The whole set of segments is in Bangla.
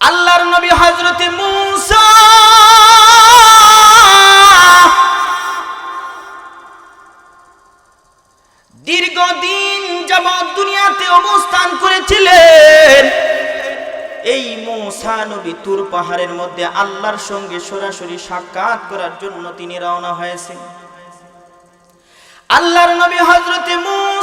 আল্লাহর নবী হজরতে দীর্ঘদিন যাবৎ দুনিয়াতে অবস্থান করেছিলেন। এই মৌসা নবী তুর পাহাড়ের মধ্যে আল্লাহর সঙ্গে সরাসরি সাক্ষাৎ করার জন্য তিনি রওনা হয়েছেন। আল্লাহর নবী হজরতে মুসা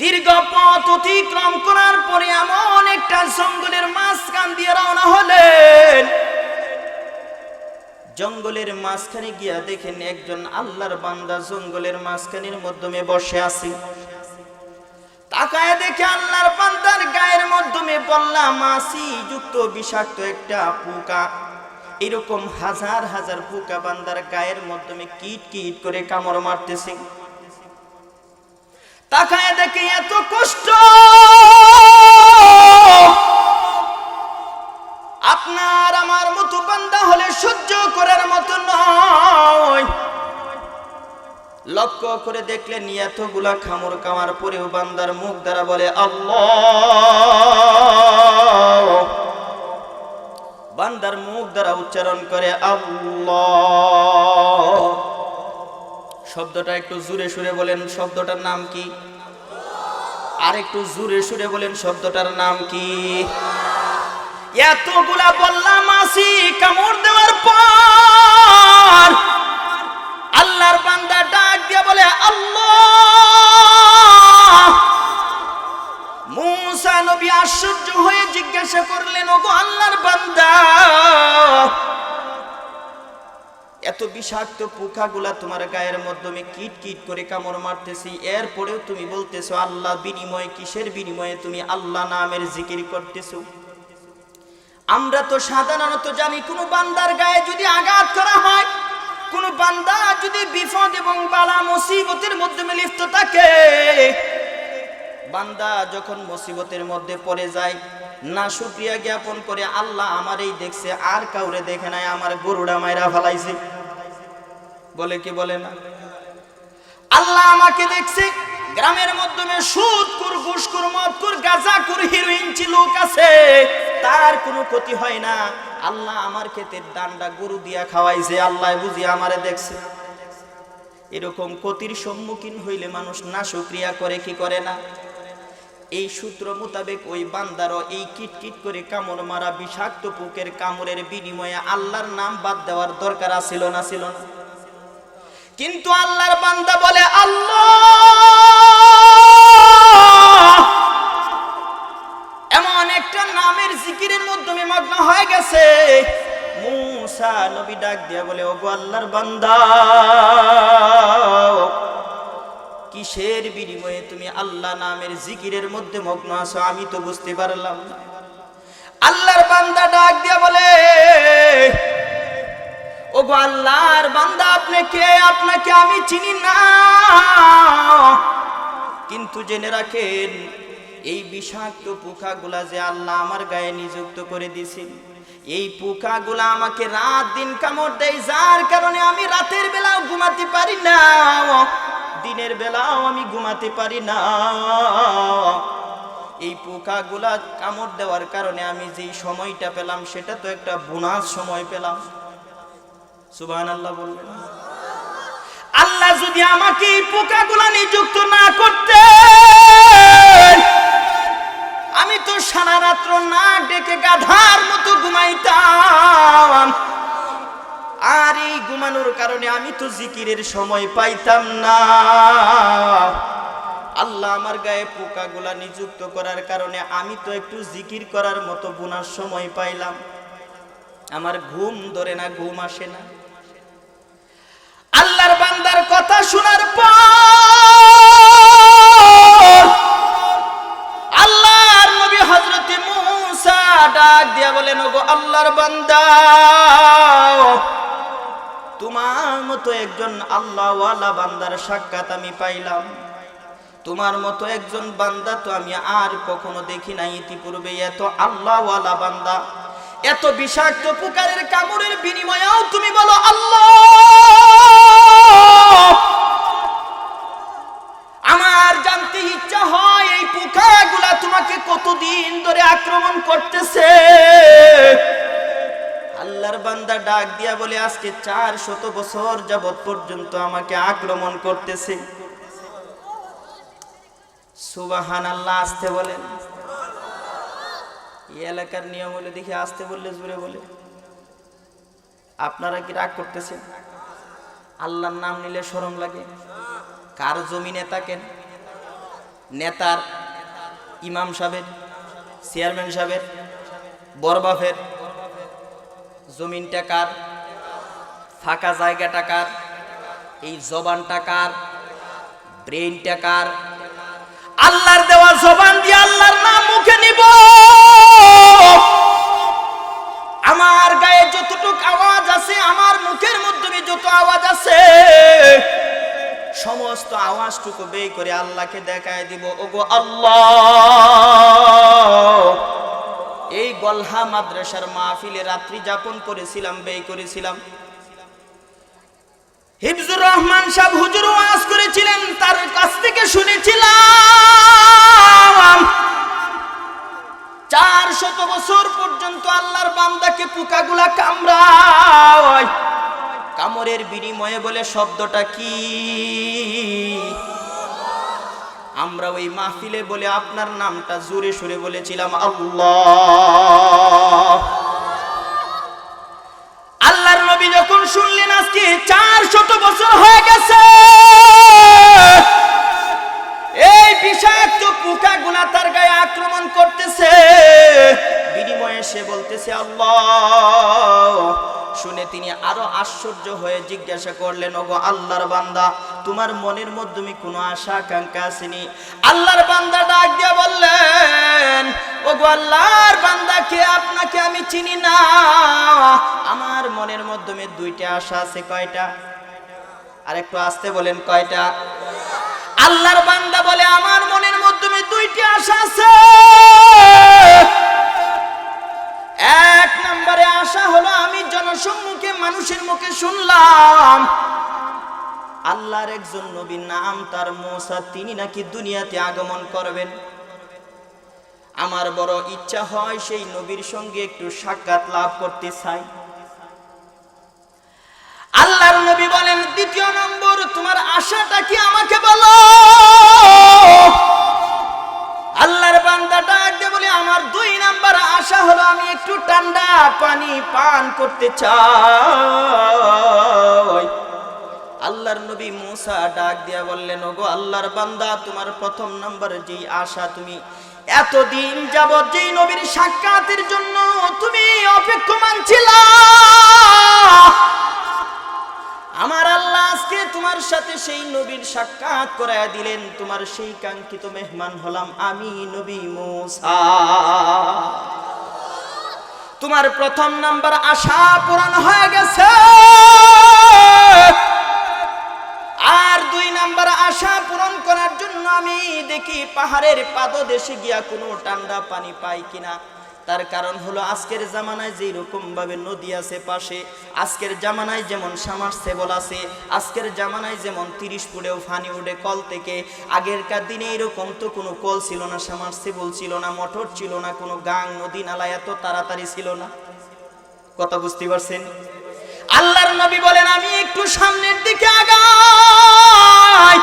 দীর্ঘ পথ অতিক্রম করার পরে এমন একটা জঙ্গলের মাঝখান দিয়ে রওনা হলেন। জঙ্গলের মাঝখানে গিয়া দেখেন একজন আল্লাহর বান্দা জঙ্গলের মাঝখানের মাধ্যমে বসে আছে। তাকায় দেখে আল্লাহর বান্দার গায়ের মাধ্যমে বললাম মাসি যুক্ত বিষাক্ত একটা পোকা। এরকম হাজার হাজার পোকা বান্দার গায়ের মাধ্যমে কিট কিট করে কামড় মারতেছে। তাকায় দেখে এত কষ্ট। আপনার আমার মতো বান্দা হলে সহ্য করার মতো নয়। লক্ষ্য করে দেখলেন এতগুলা খামর কামার পরেও বান্দার মুখ দ্বারা বলে, আল্লাহ। বান্দার মুখ দ্বারা উচ্চারণ করে, আল্লাহ। শব্দটা একটু জুড়ে সুরে বলেন, শব্দটার নাম কি? আর একটু জুড়ে সুরে বলেন শব্দটার নাম কি? এতগুলা বললাম আসি, কামড় দেওয়ার পর আল্লাহর বান্দা ডাক দিয়ে বলে, আল্লাহ! মুসা নবী আশ্চর্য হয়ে জিজ্ঞাসা করলেন, ওগো আল্লাহর বান্দা এত বিষাক্ত পোকাগুলা তোমার গায়ের মাধ্যমে কিট কিট করে কামড় মারতেছি। এরপরেও তুমি বলতেছো, আল্লাহ বিনিময়ে, কিসের বিনিময়ে তুমি আল্লাহ নামের জিকির করতেছো? আমরা তো সাধারণত জানি, কোনো বান্দার গায়ে যদি আঘাত করা হয়, কোন বান্দা যদি বিপদ এবং বালা মুসিবতের মধ্যে লিপ্ত থাকে, বান্দা যখন মুসিবতের মধ্যে পড়ে যায়, না শুক্রিয়া জ্ঞাপন করে, আল্লাহ আমার এই দেখছে, আর কাউরে দেখে নাই, আমার গরুড়া মাইরা ফেলাইছে। বলে কি বলে না? আল্লাহ আমাকে দেখছে, গ্রামের মাধ্যমে সুদ কুর ঘুষকুর গাঁজা কুর হিরোইন লোক আছে, তার কোনো ক্ষতি হয় না। আল্লাহ আমার ক্ষেতের ডান্ডা গরু দিয়া খাওয়াইছে, আল্লাহ বুঝি আমারে দেখছে। এরকম ক্ষতির সম্মুখীন হইলে মানুষ না শুক্রিয়া করে, কি করে না? এই সূত্র মোতাবেক ওই বান্দারও এই কিট কিট করে কামড় মারা বিষাক্ত পোকের কামড়ের বিনিময়ে আল্লাহর নাম বাদ দেওয়ার দরকার আছিল না ছিল না? কিন্তু আল্লাহর বান্দা বলে, আল্লাহ! এমন একটা নামের জিকিরের মাধ্যমে মগ্ন হয়ে গেছে। মুসা নবী ডাক দিয়া বলে, ওগো আল্লাহর বান্দা, কিসের বিনিময়ে তুমি আল্লাহ নামের জিকিরের মধ্যে মগ্ন আছো? আমি তো বুঝতে পারলাম না। আল্লাহর বান্দা ডাক দিয়া বলে ও গো আল্লাহর বান্দা, আপনি কে? আপনাকে আমি চিনি না। কিন্তু জেনে রাখেন, এই বিষাক্ত পোকাগুলা যে আল্লাহ আমার গায়ে নিযুক্ত করে দিয়েছেন, এই পোকাগুলা আমাকে রাত দিন কামড় দেয়, যার কারণে আমি রাতের বেলাও ঘুমাতে পারি না, দিনের বেলাও আমি ঘুমাতে পারি না। এই পোকাগুলা কামড় দেওয়ার কারণে আমি যেই সময়টা পেলাম, সেটা তো একটা বোনাস সময় পেলাম। আল্লাহ যদি আমাকে এই পোকাগুলা নিযুক্ত না করতে আমি তো সারা রাত্র না ডেকে গাধার মতো ঘুমাইতাম। আর এই ঘুমানোর কারণে আমি তো জিকিরের সময় পাইতাম না। আল্লাহ আমার গায়ে পোকাগুলা নিযুক্ত করার কারণে আমি তো একটু জিকির করার মতো বোনার সময় পাইলাম। আমার ঘুম ধরে না, ঘুম আসে না। কথা শোনার পর আল্লাহর নবী হযরতে মুসা ডাক দিয়া বলেন, ওগো আল্লাহর বান্দা, তোমার মতো একজন আল্লাহওয়ালা বান্দার সাক্ষাৎ আমি পাইলাম। তোমার মতো একজন বান্দা তো আমি আর কখনো দেখি নাই। ইতিপূর্বে এত আল্লাহওয়ালা বান্দা, এত বিষাক্ত পুকারের কামড়ের বিনিময়েও তুমি বলো আল্লাহ। জানতে ইচ্ছা হয় কতদিন ধরে আক্রমণ করতেছে? আল্লাহর বান্দা ডাক দিয়া বলে, আজকে চার শত বছর যাবৎ পর্যন্ত আমাকে আক্রমণ করতেছে। সুবাহান আল্লাহ আসতে বলেন এই এলাকার নিয়ম হলে দেখি, আসতে বললে জুড়ে বলে। আপনারা কি রাগ করতেছেন? আল্লাহর নাম নিলে শরম লাগে। কার জমিনে থাকেন? নেতার, ইমাম সাহেবের, চেয়ারম্যান সাহেবের বরবাফের জমিনটা কার, ফাঁকা জায়গাটা কার, এই জবানটা কার ব্রেনটা কার, আল্লাহর দেওয়া জবান দিয়ে আল্লাহর নাম মুখে নিব। আমার গায়ে যতটুক আওয়াজ আছে, আমার মুখের মাধ্যমে যত আওয়াজ আছে সমস্ত আওয়াজটুকু বেই করে আল্লাহকে দেখায় দিব, ওগো আল্লাহ। এই গলহা মাদ্রাসার মাহফিলে রাত্রি যাপন করেছিলাম ব্যয় করেছিলাম। হিফজুর রহমান সাহেব হুজুর ওয়াজ করেছিলেন, তার কাছ থেকে শুনেছিলাম। চার শত বছর পর্যন্ত আল্লাহর বান্দাকে পোকাগুলা কামড়ায়। কামড়ের বিনিময়ে বলে, শব্দটা কি? আমরা ওই মাহফিলে বলে, আপনার নামটা জোরে সুরে বলেছিলাম, আল্লাহ। আল্লাহর নবী যখন শুনলেন আজকে চার শত বছর হয়ে গেছে বিষাক্ত পোকা গুলা তার গায়ে আক্রমণ করতেছে। বিনিময়ে সে বলতেছে, আল্লাহ। শুনে তিনি আরও আশ্চর্য হয়ে জিজ্ঞাসা করলেন, ওগো আল্লাহর বান্দা, তোমার মনের মধ্যে কোনো আশা, আকাঙ্ক্ষা আসেনি? আল্লাহর বান্দা ডাক দিয়ে বললেন, ওগো আল্লাহর বান্দাকে আপনাকে আমি চিনি না। আমার মনের মধ্যে দুইটা আশা আছে, কয়টা? আর একটু আসতে বলেন, কয়টা? আল্লাহর বান্দা বলে, আমার মনের মাধ্যমে দুইটি আশা আছে। এক নম্বরে আশা হলো, আমি জনসম্মুখে মানুষের মুখে শুনলাম। আল্লাহর একজন নবীর নাম তার মোসা, তিনি নাকি দুনিয়াতে আগমন করবেন। আমার বড় ইচ্ছা হয় সেই নবীর সঙ্গে একটু সাক্ষাৎ লাভ করতে চাই। আল্লাহর নবী বলেন, দ্বিতীয় নম্বর, তোমার আশাটা কি আমাকে বলো? আল্লাহর বান্দা ডাক দিয়ে বলে, আমার দুই নাম্বার আশা হলো আমি একটু ঠান্ডা পানি পান করতে চাই। আল্লাহর নবী মুসা ডাক দিয়া বললেন, ওগো আল্লাহর বান্দা, তোমার প্রথম নাম্বার যেই আশা তুমি, এতদিন যাবৎ যেই নবীর সাক্ষাতের জন্য তুমি অপেক্ষমান ছিলা। আমার আল্লাহ আজকে তোমার সাথে সেই নবীর সাক্ষাৎ করায় দিলেন, তোমার সেই কাঙ্ক্ষিত মেহমান হলাম আমি নবী মোসা। তোমার প্রথম নাম্বার আশা পূরণ হয়ে গেছে। আর দুই নাম্বার আশা পূরণ করার জন্য আমি দেখি পাহাড়ের পাদদেশে গিয়া কোনো ঠান্ডা পানি পাই কিনা। তার কারণ হলো আজকের জামানায় যেই রকম ভাবে নদী আছে পাশে, আজকের জামানায় যেমন সামারসেবল আছে, আজকের জামানায় যেমন তিরিশ ফুটেও ফানি উঠে কল থেকে, আগেরকার দিনে এরকম তো কোনো কল ছিল না সামারসেবল ছিল না, মোটর ছিল না, কোনো গাং, নদী, নালা এত তাড়াতাড়ি ছিল না। কথা বুঝতে পারছেন? আল্লাহর নবী বলেন, আমি একটু সামনের দিকে আগাই।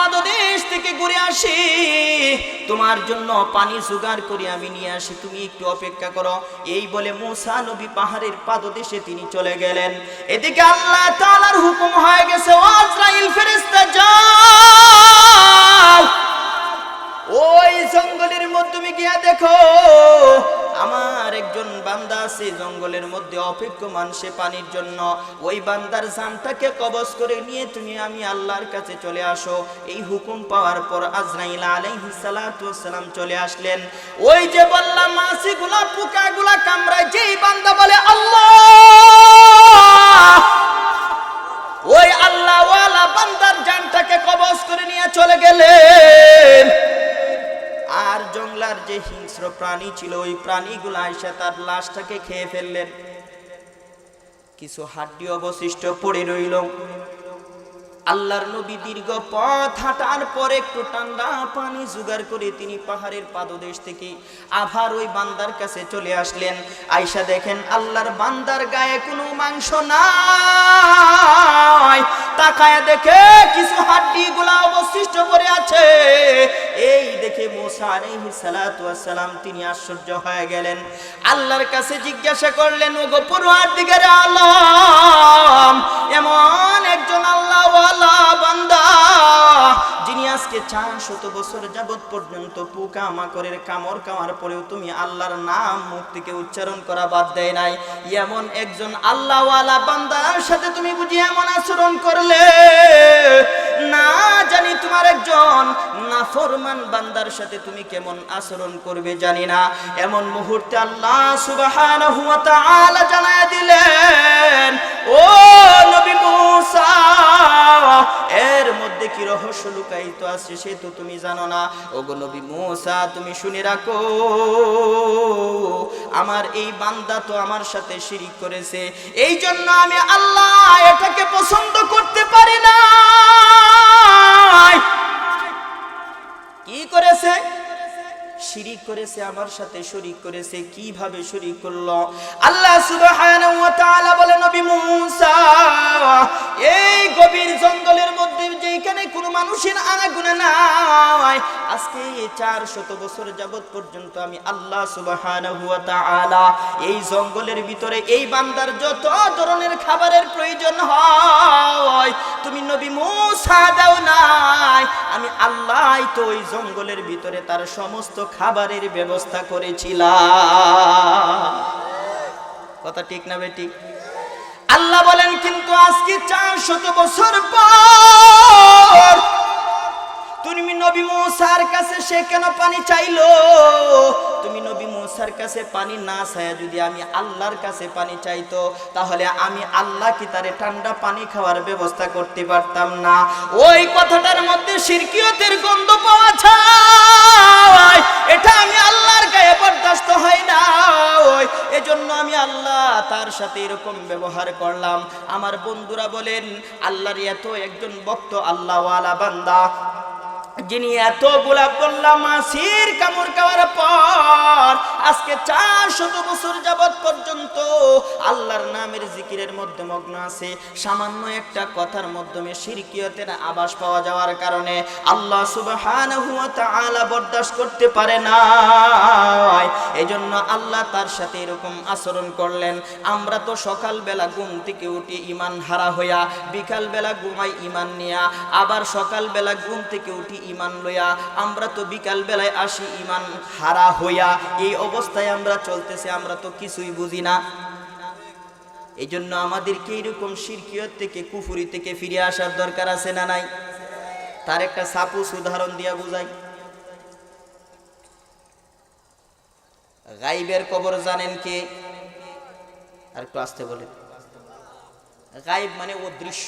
পাদদেশ থেকে ঘুরে আসি। তোমার জন্য পানি জোগাড় করে আমি নিয়ে আসি। তুমি একটু অপেক্ষা করো। এই বলে মুসা নবী পাহাড়ের পাদদেশে তিনি চলে গেলেন। এদিকে আল্লাহ তাআলার হুকুম হয়ে গেছে, ও আজরাইল যাও! ওই জঙ্গলের মাধ্যমে গিয়া দেখো আমার একজন বান্দা আছে, জঙ্গলের মধ্যে অপেক্ষমান সে পানির জন্য। ওই বান্দার জানটাকে কবজ করে নিয়ে তুমি আমি আল্লাহর কাছে চলে আসো। এই হুকুম পাওয়ার পর আজরাইল আলাইহিস সালাতু ওয়াসসালাম চলে আসলেন। ওই যে বললাম, মাছিগুলা, পোকাগুলা কামড়ায়, যেই বান্দা বলে, আল্লাহ! ওই আল্লাহওয়ালা বান্দার জানটাকে কবজ করে নিয়ে চলে গেলেন। আর জংলার যে হিংস্র প্রাণী ছিল, ওই প্রাণীগুলো আয়সা তার লাশটাকে খেয়ে ফেললেন। কিছু হাড্ডি অবশিষ্ট পড়ে রইল। আল্লাহর নবী দীর্ঘ পথ হাঁটার পর একটু ঠান্ডা পানি জোগাড় করে তিনি পাহাড়ের পাদদেশ থেকে আবার ওই বান্দার কাছে চলে আসলেন। আয়সা দেখেন আল্লাহর বান্দার গায়ে কোনো মাংস নাই। তাকায় দেখে কিছু হাড্ডি গুলা অবশিষ্ট পড়ে আছে। এই দেখে মোসা আলাইহিস সালাতু তিনি আশ্চর্য হয়ে গেলেন। আল্লাহর কাছে জিজ্ঞাসা করলেন ও গো পড়ুয়ার আলম, এমন একজন আল্লাহওয়ালা বান্দা, যিনি আজকে চার শত বছর যাবৎ পর্যন্ত পোকা মাকড়ের কামড় খাওয়ার পরেও তুমি আল্লাহর নাম মুখ উচ্চারণ করা বাদ দেয় নাই। এমন একজন আল্লাহওয়ালা বান্দার সাথে তুমি বুঝি এমন আচরণ করলে? না জানি তোমার একজন নাফরমান বান্দার সাথে তুমি কেমন আচরণ করবে জানি না। এমন মুহূর্তে আল্লাহ সুবহানাহু ওয়া তাআলা জানায় দিলেন, ও নবী মুসা, এর মধ্যে কি রহস্য লুকায়িত আছে সে তো তুমি জানো না। ওগো নবী মুসা, তুমি শুনে রাখো, আমার এই বান্দা তো আমার সাথে শিরিক করেছে। এই জন্য আমি আল্লাহ এটাকে পছন্দ করতে পারি না। শিরিক করেছে, আমার সাথে শরিক করেছে, কীভাবে শরিক করল? আল্লাহ সুবহানাহু ওয়া তাআলা বলে, নবী মুসা, এই গভীর জঙ্গলের যেখানে কোনো মানুষের নাই। আজকে চার শত বছর যাবত পর্যন্ত আমি আল্লাহ এই জঙ্গলের ভিতরে এই বান্দার যত ধরনের খাবারের প্রয়োজন হয়, তুমি নবী মুসা দাও নাই। আমি আল্লাহ তো ওই জঙ্গলের ভিতরে তার সমস্ত খাবারের ব্যবস্থা করেছিলাম। কথা ঠিক না বেটি আল্লাহ বলেন, কিন্তু আজকে চার শত বছর পর তুমি নবী মুসার কাছে সে কেন পানি চাইলো? তুমি নবী মুসার কাছে পানি না চায় যদি আমি আল্লাহর কাছে পানি চাইতো, তাহলে আমি আল্লাহ কি তারে ঠান্ডা পানি খাওয়ার ব্যবস্থা করতে পারতাম না? ওই কথাটার মধ্যে শিরকিয়তের গন্ধ পাওয়া যায়। এটা আমি আল্লাহর গায়ে বরদাস্ত হয় না ওই এজন্য আমি আল্লাহ তার সাথে এরকম ব্যবহার করলাম। আমার বন্ধুরা বলেন, আল্লাহর এত একজন ভক্ত, আল্লাহওয়ালা বান্দা, যিনি এত গোলাপ বললাম মাসির কামড় খাওয়ার পর আজকে চার শত বছর যাবৎ পর্যন্ত আল্লাহর নামের জিকিরের মধ্যে মগ্ন আছে। সামান্য একটা কথার মাধ্যমে শিরকিয়তের আবাস পাওয়া যাওয়ার কারণে আল্লাহ সুবহানাহু ওয়া তাআলা বরদাস্ত করতে পারে না এজন্য আল্লাহ তার সাথে এরকম আচরণ করলেন। আমরা তো সকালবেলা ঘুম থেকে উঠি ইমান হারা হইয়া, বিকালবেলা ঘুমাই ইমান নিয়া, আবার সকালবেলা ঘুম থেকে উঠি ইমান লইয়া, আমরা তো বিকাল বেলায় আসি ইমান হারা হইয়া। এই অবস্থায় আমরা চলতেছি, আমরা তো কিছুই বুঝি না। এই জন্য আমাদেরকে এইরকম শিরকিয়ত থেকে, কুফুরি থেকে ফিরে আসার দরকার আছে না নাই? তার একটা সাপুস উদাহরণ দিয়া বুঝাই। গাইবের কবর জানেন কে? আর একটু আসতে বলে গাইব মানে ও দৃশ্য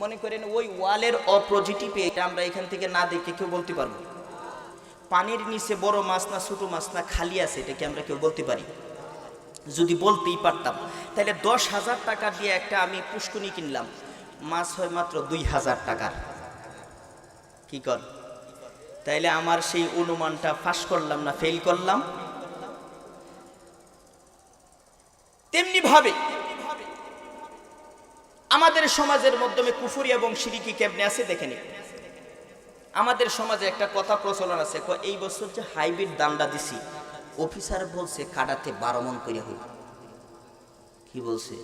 মনে করেন ওই ওয়ালের অপোজিটিভে এটা আমরা এখান থেকে না দেখে কেউ বলতে পারব পানির নিচে বড় মাছ না ছোট মাছ না খালি আছে এটা কি আমরা কেউ বলতে পারি। যদি বলতেই পারতাম। তাহলে দশ হাজার টাকা দিয়ে একটা আমি পুষ্কুনি কিনলাম। মাছ হয় মাত্র দুই হাজার টাকার। কি কর? তাইলে আমার সেই অনুমানটা ফাঁস করলাম না ফেল করলাম? তেমনি ভাবে আমাদের সমাজের মাধ্যমে কুফুরি এবং সিরিকি কেমনে আছে দেখে নিন আমাদের সমাজে একটা কথা প্রচলন আছে এই বছর যে হাইব্রিড দামটা দিছি, অফিসার বলছে কাটাতে বারো মন করে হইব। কি বলছে?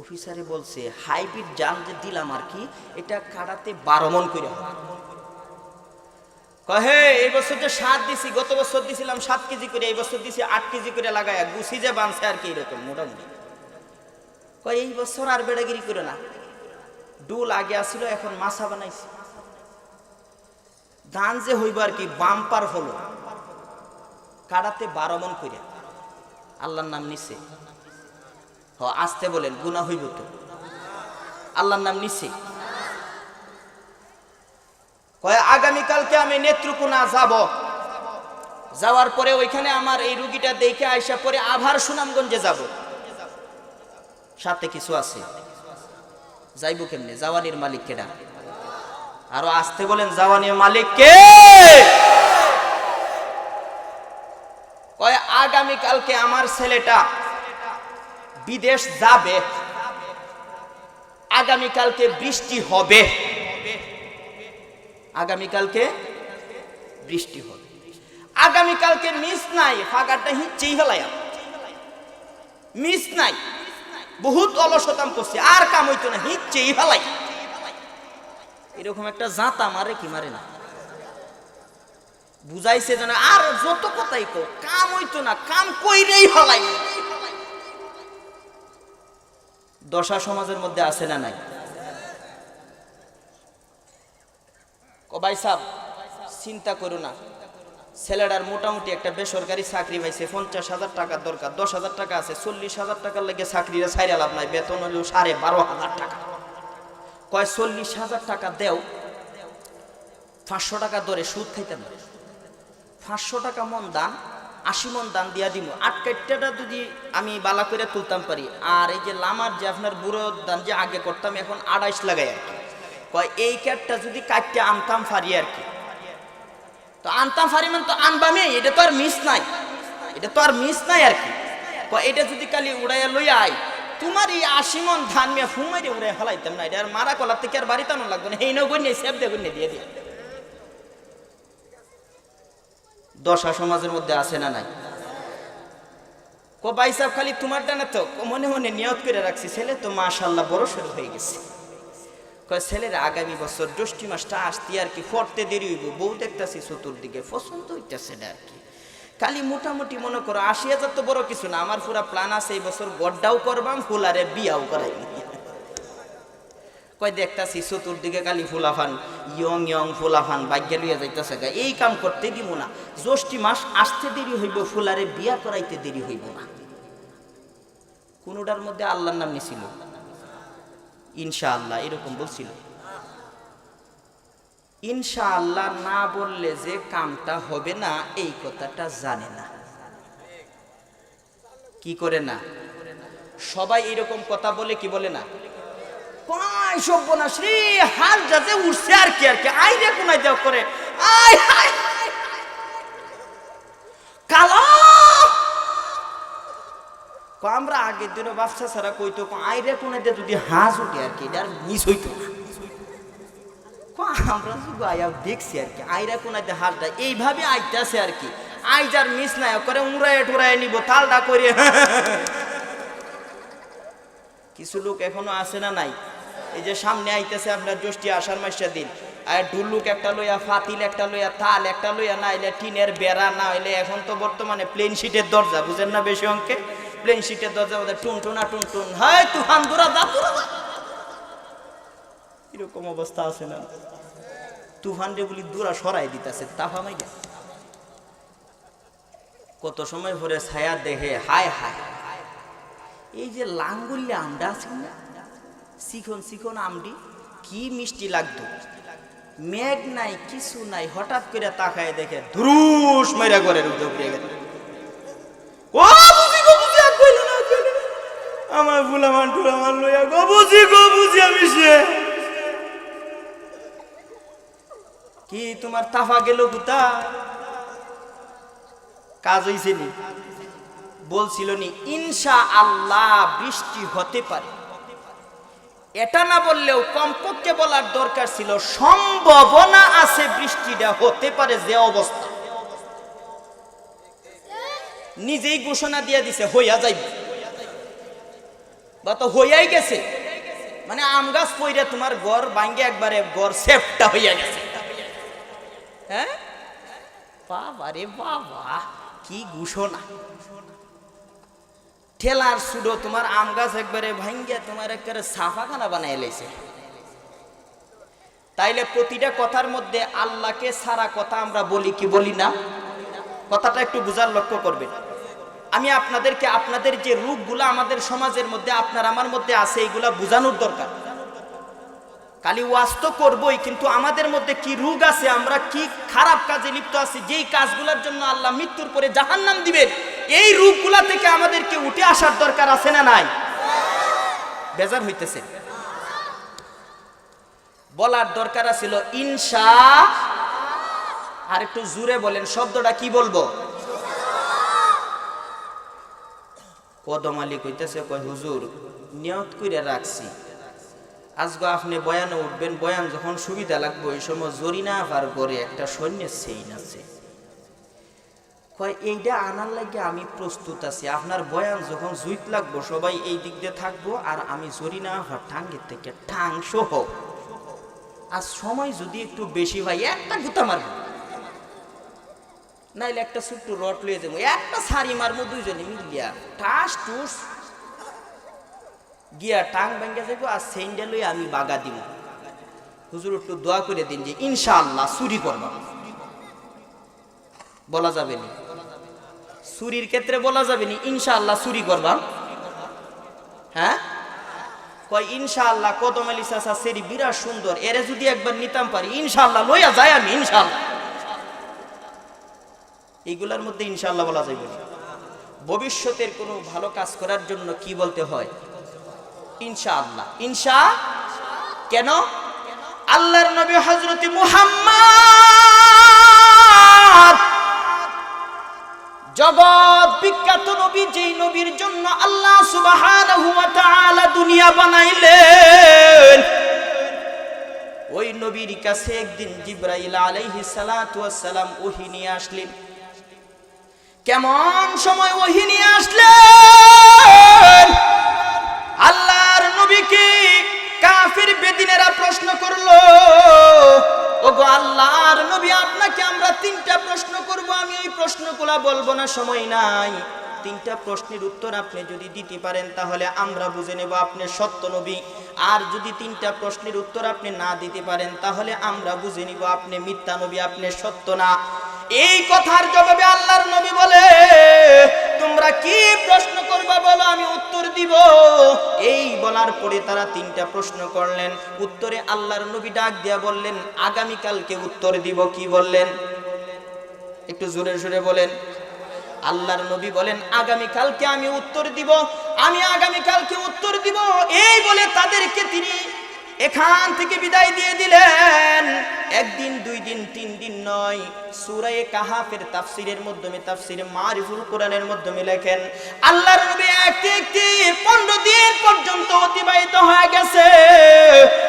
অফিসারে বলছে, হাইব্রিড জান যে দিলাম আর কি, এটা কাটাতে বারো মন করে হবে। কহে এই বছর যে সাত দিছি, গত বছর দিছিলাম সাত কেজি করে, এই বছর দিছি আট কেজি করে লাগায়, গুছি যে বানছে আর কি এরকম মোটামুটি। কয়, এই বছর আর বেড়াগিরি করে না। ডুল আগে আসছিল এখন মাছা বানাইছে। ধান যে হইব আর কি বাম্পার হলো? কাটাতে বারো মন করে আল্লাহর নাম নিছে। হ, আসতে বলেন গুনা হইব তো। আল্লাহর নাম নিছে। কয়, আগামীকালকে আমি নেত্রকোনা যাব। যাওয়ার পরে ওইখানে আমার এই রুগীটা দেখে আইসা পরে আবার সুনামগঞ্জে যাব। সাথে কিছু আছে। যাইবো কেমনে? জাওয়ানির মালিক কেডা? আরও আসতে বলেন জাওয়ানির মালিক কে? কয় আগামী কালকে আমার ছেলেটা বিদেশ যাবে আগামী কালকে বৃষ্টি হবে। আগামী কালকে বৃষ্টি হবে। আগামী কালকে মিস নাই ফাঁকাটা হিচ্ছেই হলাইয়া মিস নাই, বহুত অলসতাম করছে, আর কাম হইতো না হিচ্ছেই ফেলাই। এরকম একটা জাতা মারে কি মারে না। বুঝাইছে যেন আর যত কথাই কো কাম হইতো না, কাম কইরেই ফেলাই দশা সমাজের মধ্যে আছে না নাই? কবাই সাহ চিন্তা করো না। ছেলেটার মোটামুটি একটা বেসরকারি চাকরি পাইছে, পঞ্চাশ হাজার টাকার দরকার, দশ হাজার টাকা আছে, চল্লিশ হাজার টাকার লেগে চাকরিটা ছাইরা লাভ নাই, বেতন হলো সাড়ে বারো হাজার টাকা। কয়, চল্লিশ হাজার টাকা দেও, পাঁচশো টাকা দরে সুদ খাইতেন না পাঁচশো টাকা মন দান, আশি মন দান দিয়া দিব আট কাটটা যদি আমি বালা করে তুলতাম পারি। আর এই যে লামার যে আপনার বুড়ো দান যে আগে করতাম, এখন আড়াইশ লাগাই আর কি। কয়, এই ক্যাটটা যদি কাটতে আনতাম পারি আর কি। তো আনতাম পারি মানে তো আনবামে এটা তো আর মিস নাই। এটা তো আর মিস নাই আর কি। কয়, এটা যদি কালি উড়াইয়া লইয়া আই তোমার এই আশি মন ধান মিয়া ফুমাইরে উড়াই ফেলাইতাম না, এটা আর মারা কলার থেকে আর বাড়িতে আনো লাগবে না। এই নগণ্য সেব দেগুণ্য দিয়ে দিয়ে দশা সমাজের মধ্যে আছে না নাই? কো ভাই সাহেব, খালি তোমার ডানা তো মনে মনে নিয়ত করে রাখছি, ছেলে তো মাশাল্লাহ বড় শুরু হয়ে গেছে। কয় ছেলের আগামী বছর জ্যৈষ্ঠী মাসটা আসতে আর কি ফরতে দেরি হইব, বউ দেখতেছি চতুর্দিকে, পছন্দ হইতেছে না আর কি। খালি মোটামুটি মনে করো আশি হাজার তো বড় কিছু না, আমার পুরা প্ল্যান আছে এই বছর গড্ডাও করবাম, ফুলারে বিয়াও করাই। কয় দেখতাছি চতুর্দিকে খালি ফুলাফান ইয়ং ইয়ং ফুলাফান ভাগ্যে লইয়া যাইতেছে গা। এই কাম করতে দিব না, জ্যৈষ্ঠী মাস আসতে দেরি হইব, ফুলারে বিয়া করাইতে দেরি হইব না। কোনোটার মধ্যে আল্লাহর নাম নিছিল। ইনশাআল্লাহ, এরকম বলছিল। ইনশাআল্লাহ না বললে যে কামটা হবে না, এই কথাটা জানে না। কি করে না? সবাই এরকম কথা বলে কি বলে না? রে যাতে উঠছে আর কি আর কি আই রে করে। আই কালা! আমরা আগের দিনও ব্যবসা ছাড়া কইতো ক আইরে কোনে যদি হাঁস উঠে আর কি মিস হইতো আমরা দেখছি আর কি, আইরা হাঁসটা এইভাবে আর কি। মিস করে উড়ায় টুরায় নিব, তালটা করে কিছু লোক এখনও আছে না নাই? এই যে সামনে আইতেছে আপনার জ্যৈষ্ঠী আষাঢ় মাসের দিন। আর ঢুল্লুক একটা লইয়া, ফাতিল একটা লইয়া, তাল একটা লইয়া, না হইলে টিনের বেড়া, না হইলে এখন তো বর্তমানে প্লেন শিটের দরজা, বুঝেন না বেশি অঙ্কে? প্লেন শিটের দরজা টুন টুনা টুন টুন হয় তুফান দুরা দা। এরকম অবস্থা আছে না। তুফান যেগুলি দূরা সরাই দিতেছে, তাফা মাইয়া কত সময় পরে ছায়া দেখে হায় হায়। এই যে লাঙ্গুল্লে আমডা আছে না শিখন শিখন আমডি, কি মিষ্টি লাগতো। মেঘ নাই, কিছু নাই, হঠাৎ করে তাকায় দেখে ধুরুস মেরা করে উঠে উপরে গেল। আমার ফুলা মান্টু লইয়া গো, বুঝি গো, বুঝি আমি সে। কি তোমার তাফা গেল গুতা কাজ হইছে নি? বলছিল নি ইনশা আল্লাহ বৃষ্টি হতে পারে। এটা না বললেও কমপক্ষে বলার দরকার ছিল, সম্ভাবনা আছে বৃষ্টিটা হতে পারে যে অবস্থা। নিজেই ঘোষণা দিয়ে দিছে, হইয়া যাইবে। বা তো হইয়াই গেছে। মানে আম গাছ পইরা তোমার গড় ভাঙ্গে একবারে, ঘর সেফটা হইয়া গেছে। হ্যাঁ? বাবা রে বাবা, কি ঘোষণা। ঠেলার সুডো তোমার আম গাছ একবারে ভাঙ্গে তোমার একবারে সাফাখানা বানাই লাইছে তাইলে প্রতিটা কথার মধ্যে আল্লাহকে সারা কথা আমরা বলি কি বলি না? কথাটা একটু বুঝার লক্ষ্য করবেন। আমি আপনাদেরকে আপনাদের যে রূপগুলো আমাদের সমাজের মধ্যে, আপনার আমার মধ্যে আছে, এইগুলা বোঝানোর দরকার। খালি ওয়াজ তো করবই, কিন্তু আমাদের মধ্যে কি রোগ আছে, আমরা কি খারাপ কাজে লিপ্ত আছি, যেই কাজগুলোর জন্য আল্লাহ মৃত্যুর পরে জাহান্নাম দিবেন, এই রূপগুলা থেকে আমাদেরকে উঠে আসার দরকার আছে না নাই? বেজার হইতেছে। বলার দরকার ছিল ইনশা আর একটু জুড়ে বলেন, শব্দটা কি বলব? কদম আলী কইতেছে, কয়, হুজুর, নিয়ত করে রাখছি। আজকে আপনি বয়ানে উঠবেন, বয়ান যখন সুবিধা লাগবে, ওই সময় জরিনা পার করে একটা সৈন্যের সেইন আছে। কয় এইটা আনার লাগে আমি প্রস্তুত আছি। আপনার বয়ান যখন জুইত লাগবো, সবাই এই দিক দিয়ে থাকব আর আমি জরিনা আফার টাঙ্গের থেকে টাং সহ। আর সময় যদি একটু বেশি হয়, একটা গুতা মারবো। নাইলে একটা ছোট্ট রট লয়ে যাব, একটা সারি মারবো দুইজনে মিলিয়া। ঠাস টুস গিয়া টাং ভেঙে যাব আর সেইন্ডা লই আমি বাগা দিব। হুজুর একটু দোয়া করে দিন যে ইনশাআল্লাহ চুরি করব। বলা যাবে না? চুরির ক্ষেত্রে বলা যাবে না, ইনশাআল্লাহ চুরি করবা। হ্যাঁ? কয়, ইনশাআল্লাহ কদম আলী চাচা সেরি বিরাট সুন্দর, এরে যদি একবার নিতাম পারি, ইনশাআল্লাহ লইয়া যায় আমি, ইনশাআল্লাহ। এইগুলার মধ্যে ইনশাআল্লাহ বলা যাবে। ভবিষ্যতের কোনো ভালো কাজ করার জন্য কি বলতে হয়? ইনশাআল্লাহ। ইনশা? কেন? আল্লাহর নবী হযরত মুহাম্মদ। জগৎ বিখ্যাত নবী, যেই নবীর জন্য আল্লাহ তাআলা দুনিয়া বানাইলেন। ওই নবীর কাছে একদিন জিব্রাইল আলাইহিস সালাতু ওয়াস সালাম ওহী নিয়ে আসলেন। কেমন সময় ওহী নিয়ে আসলেন? বেদিনেরা প্রশ্ন করল, ওগো আল্লাহর নবী, আপনাকে আমরা তিনটা প্রশ্ন করব। আমি এই প্রশ্নগুলা বলব না, সময় নাই। তিনটা প্রশ্নের উত্তর আপনি যদি দিতে পারেন, তাহলে আমরা বুঝে নেব আপনি সত্য নবী। আর যদি তিনটা প্রশ্নের উত্তর আপনি না দিতে পারেন, তাহলে আমরা বুঝে নিব আপনি মিথ্যা নবী, আপনি সত্য না। এই কথার জবাবে আল্লাহর নবী বলে তোমরা কি প্রশ্ন করবা বলো, আমি উত্তর দিব। এই বলার পরে তারা তিনটা প্রশ্ন করলেন। উত্তরে আল্লাহর নবী ডাক দিয়া বললেন, আগামীকালকে উত্তর দিব। কি বললেন? একটু জোরে জোরে বলেন। আল্লাহর নবী বলেন, আগামীকালকে আমি উত্তর দিব। আমি আগামীকালকে উত্তর দিব। এই বলে তাদেরকে তিনি এখান থেকে বিদায় দিয়ে দিলেন। একদিন, দুই দিন, তিন দিন নয়, সুরায় কাহাফের তাফসিরের মাধ্যমে, তাফসিরে মারিফুল কোরআনের মাধ্যমে লেখেন, আল্লাহর নবী একটি একটি পনেরো দিন পর্যন্ত অতিবাহিত হয়ে গেছে।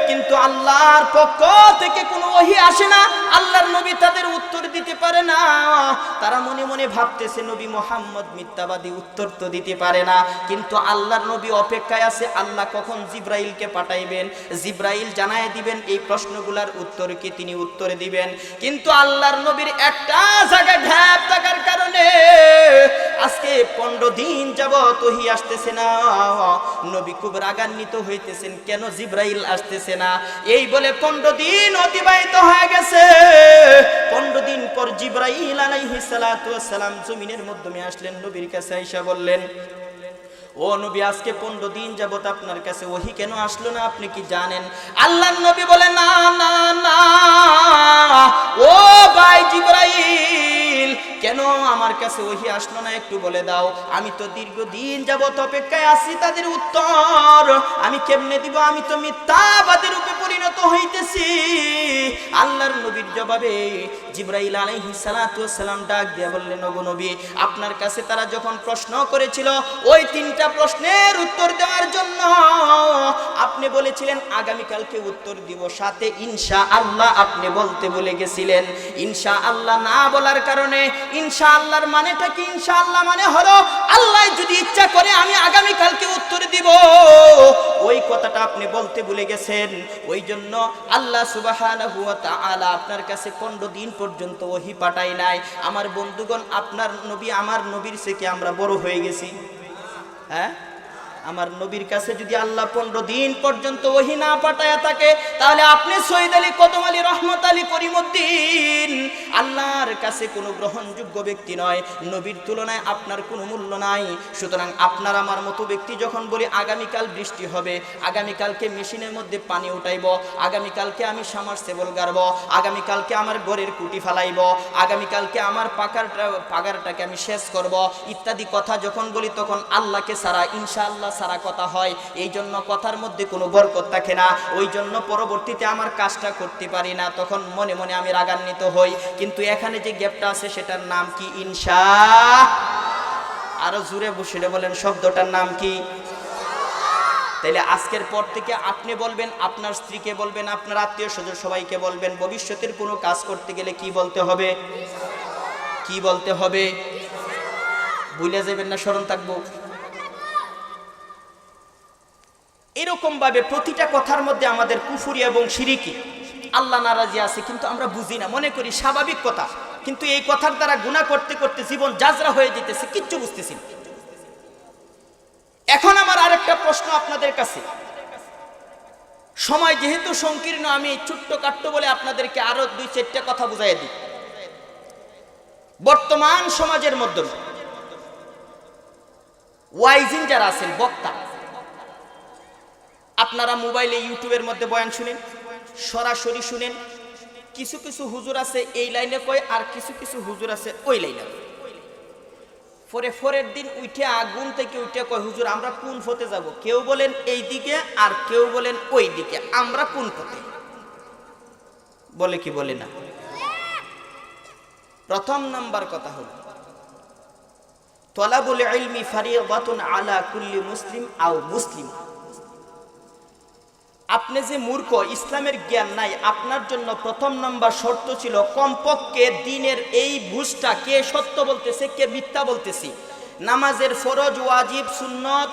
কিন্তু আল্লাহর পক্ষ থেকে কোনো ওহি আসে না। আল্লাহর নবী তাদের উত্তর দিতে পারে না। তারা মনে মনে ভাবতেছে, নবী মোহাম্মদ মিথ্যাবাদী উত্তর তো দিতে পারে না। কিন্তু আল্লাহর নবী অপেক্ষায় আছে, আল্লাহ কখন জিব্রাইলকে পাঠাইবেন? জিব্রাইল জানায় দিবেন, এই প্রশ্নগুলার উত্তর কি তিনি উত্তর দিবেন। কিন্তু আল্লাহর নবীর একটা জায়গা ঢ্যাপ থাকার কারণে আজকে পনেরো দিন যাব তহি আসতেছে না। নবী খুব রাগান্বিত হইতেছেন, কেন জিব্রাইল আসতেছে না। এই বলে পনেরো দিন অতিবাহিত হয়ে গেছে। পনেরো দিন পর জিব্রাইল আলাইহিস সালাম জমিনের মাধ্যমে আসলেন, নবীর কাছে আইসা বললেন, ও নবী, আজকে পনেরো দিন যাবত আপনার কাছে ওহি কেন আসলো না? আপনি কি জানেন? আল্লাহ নবী বলে, না না না। ও ভাই জিব্রাইল কেন আমার কাছে ওহি আসলো না একটু বলে দাও? আমি তো দীর্ঘদিন যাবত অপেক্ষায় আছি তাদের উত্তর। আমি কেমনে দিব? আমি তো মিথ্যাবাদের রূপে পরিণত হইতেছি। আল্লাহর নবীর জবাবে জিব্রাইল সালাতু সালাম ডাক দিয়া বললেন, ওগো নবী, আপনার কাছে তারা যখন প্রশ্ন করেছিল, ওই তিনটা প্রশ্নের উত্তর দেওয়ার জন্য আপনি বলেছিলেন, আগামীকালকে উত্তর দিব সাথে ইনশা আল্লাহ আপনি বলতে বলে গেছিলেন। ইনশা আল্লাহ না বলার কারণে ইনশা আল্লাহর মানেটা কি? ইনশা আল্লাহ মানে হলো আল্লাহ যদি ইচ্ছা করে আমি আগামী কালকে উত্তর দিব। ওই কথাটা আপনি বলতে ভুলে গেছেন। ওই জন্য আল্লাহ তাআলা আপনার কাছে 15 দিন পর্যন্ত ওহি পাঠাই নাই। আমার বন্ধুগণ, আপনার নবী, আমার নবীর থেকে আমরা বড় হয়ে গেছি? হ্যাঁ? আমার নবীর কাছে যদি আল্লাহ পনেরো দিন পর্যন্ত ওহি না পাঠায়া থাকে, তাহলে আপনি সৈয়দ আলী কদম আলী, রহমত আলী করিমুদ্দিন। আল্লাহর কাছে কোনো গ্রহণযোগ্য ব্যক্তি নয়, নবীর তুলনায় আপনার কোনো মূল্য নাই। সুতরাং আপনার আমার মতো ব্যক্তি যখন বলি, আগামীকাল বৃষ্টি হবে, আগামীকালকে মেশিনের মধ্যে পানি উঠাইব, আগামীকালকে আমি সামার সেবল গাড়ব, আগামীকালকে আমার গড়ের কুটি ফালাইব, আগামীকালকে আমার পাকারটা, পাগারটাকে আমি শেষ করব, ইত্যাদি কথা যখন বলি, তখন আল্লাহকে সারা ইনশাআল্লাহ সারা কথা হয় এই জন্য কথার মধ্যে কোনো বরকত থাকে না। ওই জন্য পরবর্তীতে আমার কাজটা করতে পারি না, তখন মনে মনে আমি রাগান্বিত হই। কিন্তু এখানে যে গ্যাপটা আছে, সেটার নাম কি? ইনশা? আরও জুড়ে বসে বলেন, শব্দটার নাম কি? তাইলে আজকের পর থেকে আপনি বলবেন, আপনার স্ত্রীকে বলবেন, আপনার আত্মীয় স্বজন সবাইকে বলবেন, ভবিষ্যতের কোনো কাজ করতে গেলে কি বলতে হবে? কি বলতে হবে? ভুলে যাবেন না, স্মরণ থাকব। এরকম ভাবে প্রতিটা কথার মধ্যে আমাদের কুফুরি এবং সিরিকি। আল্লাহ নারাজি আছে, কিন্তু আমরা বুঝি না। মনে করি স্বাভাবিক কথা, কিন্তু এই কথার দ্বারা গুণা করতে করতে জীবন যাজরা হয়ে যেতেছে, কিচ্ছু বুঝতেছি এখন আমার আরেকটা প্রশ্ন আপনাদের কাছে। সময় যেহেতু সংকীর্ণ, আমি ছোট্ট কাট্ট বলে আপনাদেরকে আরও দুই চারটা কথা বুঝাই দিই। বর্তমান সমাজের মধ্যে ওয়াইজিন যারা আছেন, বক্তা আপনারা মোবাইলে, ইউটিউবের মধ্যে বয়ান শুনেন, সরাসরি শুনেন। কিছু কিছু হুজুর আছে এই লাইনে কয়, আর কিছু কিছু হুজুর আছে ওই লাইনে পরে পরের দিন উঠে আগুন থেকে উঠে কয়, হুজুর, আমরা কোন পথে যাব? কেউ বলেন এই দিকে, আর কেউ বলেন ওই দিকে। আমরা কোন পথে বলে কি বলে না? প্রথম নাম্বার কথা হল, তলাবুল ইলমি ফারিয়াতুন আলা কুল্লি মুসলিম আও মুসলিম। আপনি যে মূর্খ, ইসলামের জ্ঞান নাই, আপনার জন্য প্রথম নাম্বার শর্ত ছিল কমপক্ষে দিনের এই বুঝটা কে সত্য বলতেছে, কে মিথ্যা বলতেছি। নামাজের ফরজ, ওয়াজিব, সুন্নত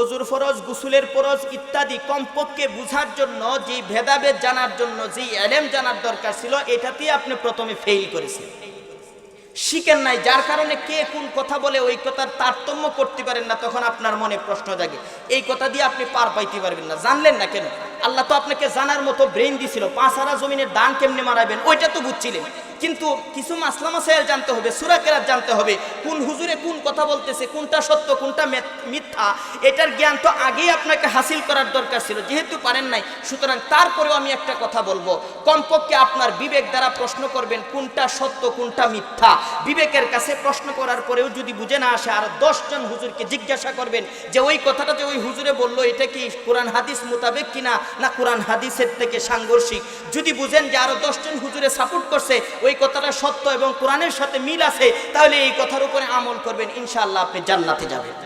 অজুর ফরজ, গুসুলের ফরজ ইত্যাদি কমপক্ষে বুঝার জন্য যে ভেদাভেদ জানার জন্য যে এলেম জানার দরকার ছিল, এটাতেই আপনি প্রথমে ফেল করেছেন। শিখেন নাই, যার কারণে কে কোন কথা বলে ওই কথার তারতম্য করতে পারেন না, তখন আপনার মনে প্রশ্ন জাগে। এই কথা দিয়ে আপনি পার পাইতে পারবেন না। জানলেন না কেন? আল্লাহ তো আপনাকে জানার মতো ব্রেন দিছিল। পাঁচ হারা জমিনের দান কেমনে মারাবেন? ওইটা তো বুঝছিলেন। কিন্তু কিছু মাসলা মাসাইল জানতে হবে, সুরা কেরাত জানতে হবে। কোন হুজুরে কোন কথা বলতেছে, কোনটা সত্য, কোনটা মিথ্যা, এটার জ্ঞান তো আগেই আপনাকে হাসিল করার দরকার ছিল, যেহেতু পারেন নাই। সুতরাং তারপরেও আমি একটা কথা বলব, কমপক্ষে আপনার বিবেক দ্বারা প্রশ্ন করবেন, কোনটা সত্য, কোনটা মিথ্যা? বিবেকের কাছে প্রশ্ন করার পরেও যদি বুঝে না আসে, আর দশজন হুজুরকে জিজ্ঞাসা করবেন যে ওই কথাটা যে ওই হুজুরে বলল, এটা কি কোরআন হাদিস মোতাবেক কিনা, না কোরআন হাদিসের থেকে সাংঘর্ষিক? যদি বুঝেন যে আরও দশজন হুজুরে সাপোর্ট করছে ওই কথাটা সত্য এবং কোরআনের সাথে মিল আছে, তাহলে এই কথার উপরে আমল করবেন, ইনশাআল্লাহ আপনি জান্নাতে যাবেন।